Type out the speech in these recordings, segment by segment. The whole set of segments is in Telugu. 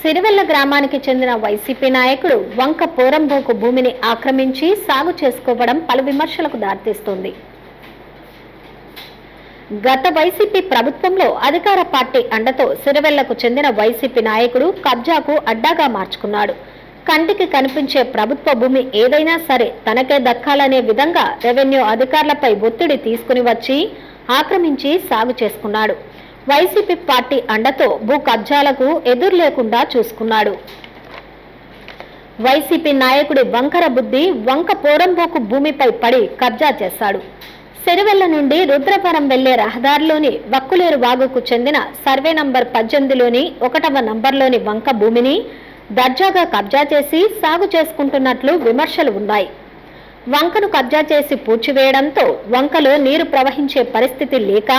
సిరివెల్ల గ్రామానికి చెందిన వైసీపీ నాయకుడు వంక పోరంబోకు భూమిని ఆక్రమించి సాగు చేసుకోవడం పలు విమర్శలకు దారితీస్తుంది. గత వైసీపీ ప్రభుత్వంలో అధికార పార్టీ అండతో సిరివెల్లకు చెందిన వైసీపీ నాయకుడు కబ్జాకు అడ్డాగా మార్చుకున్నాడు. కంటికి కనిపించే ప్రభుత్వ భూమి ఏదైనా సరే తనకే దక్కాలనే విధంగా రెవెన్యూ అధికారులపై ఒత్తిడి తీసుకుని వచ్చి ఆక్రమించి సాగు చేసుకున్నాడు. వైసీపీ పార్టీ అండతో భూ కబ్జాలకు ఎదురు లేకుండా చూసుకున్నాడు. వైసీపీ నాయకుడి వంకర బుద్ధి వంక పోరంబోకు భూమిపై పడి కబ్జా చేశాడు. సెరువెల్ల నుండి రుద్రవరం వెళ్ళే రహదారిలోని వక్కులేరు వాగుకు చెందిన సర్వే నంబర్ పద్దెనిమిదిలోని ఒకటవ నంబర్లోని వంక భూమిని దర్జాగా కబ్జా చేసి సాగు చేసుకుంటున్నట్లు విమర్శలు ఉన్నాయి. వంకను కబ్జా చేసి పూడ్చివేయడంతో వంకలో నీరు ప్రవహించే పరిస్థితి లేక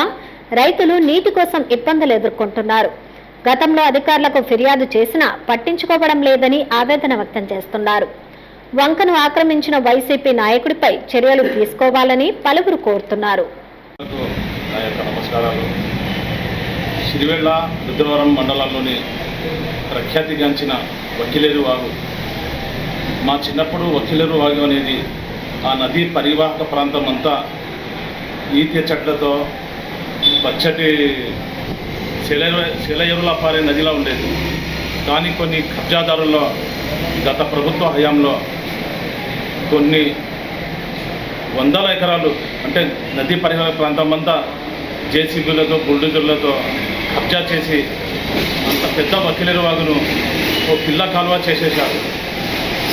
రైతులు నీటి కోసం ఇబ్బందులు ఎదుర్కొంటున్నారు. గతంలో అధికారులకు ఫిర్యాదు చేసినా పట్టించుకోవడం లేదని ఆవేదన వ్యక్తం చేస్తున్నారు. వంకను ఆక్రమించిన వైసీపీ నాయకుడిపై చర్యలు తీసుకోవాలని పలువురు కోరుతున్నారు. సిరివెళ్ళ రుద్రవరం మండలంలోని ప్రఖ్యాతిగాంచిన వక్కిలేరు వాగు. మా చిన్నప్పుడు వక్కిలేరు వాగు అనేది ఆ నదీ పరివాహక ప్రాంతం అంతా ఈత చెట్లతో పచ్చటి శిల శిలయరులా పారే నదిలా ఉండేది. కానీ కొన్ని కబ్జాదారుల్లో గత ప్రభుత్వ హయాంలో కొన్ని వందల ఎకరాలు అంటే నదీ పరిహార ప్రాంతం అంతా జేసీబీలతో బుల్డోజర్లతో కబ్జా చేసి అంత పెద్ద వకిలేరు వాగును ఓ పిల్ల కాలువ చేసేశారు.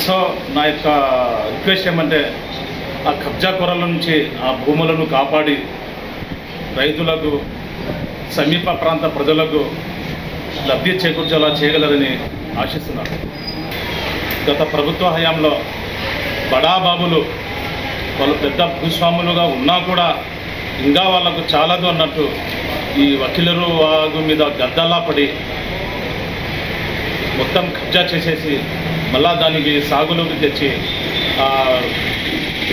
సో నా యొక్క రిక్వెస్ట్ ఏమంటే ఆ కబ్జా కొరల నుంచి ఆ భూములను కాపాడి రైతులకు సమీప ప్రాంత ప్రజలకు లబ్ధి చేకూర్చేలా చేయగలరని ఆశిస్తున్నాను. గత ప్రభుత్వ హయాంలో బడాబాబులు వాళ్ళు పెద్ద భూస్వాములుగా ఉన్నా కూడా ఇంకా వాళ్ళకు చాలదు అన్నట్టు ఈ వకీలరు వాగు మీద గద్దల్లా పడి మొత్తం కబ్జా చేసేసి మళ్ళా దానికి సాగులోకి తెచ్చి ఆ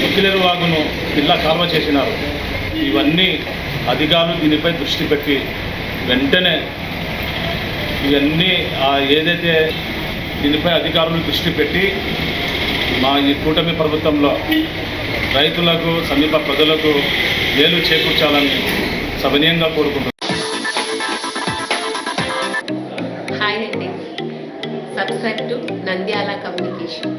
వకీలరు వాగును పిల్ల కాల్వ చేసినారు. ఇవన్నీ అధికారులు దీనిపై దృష్టి పెట్టి వెంటనే ఇవన్నీ ఏదైతే దీనిపై అధికారులు దృష్టి పెట్టి మా ఈ కూటమి ప్రభుత్వంలో రైతులకు సమీప ప్రజలకు మేలు చేకూర్చాలని సవినయంగా కోరుకుంటున్నాను హాయ్ అండి. Subscribe to Nandyal communication.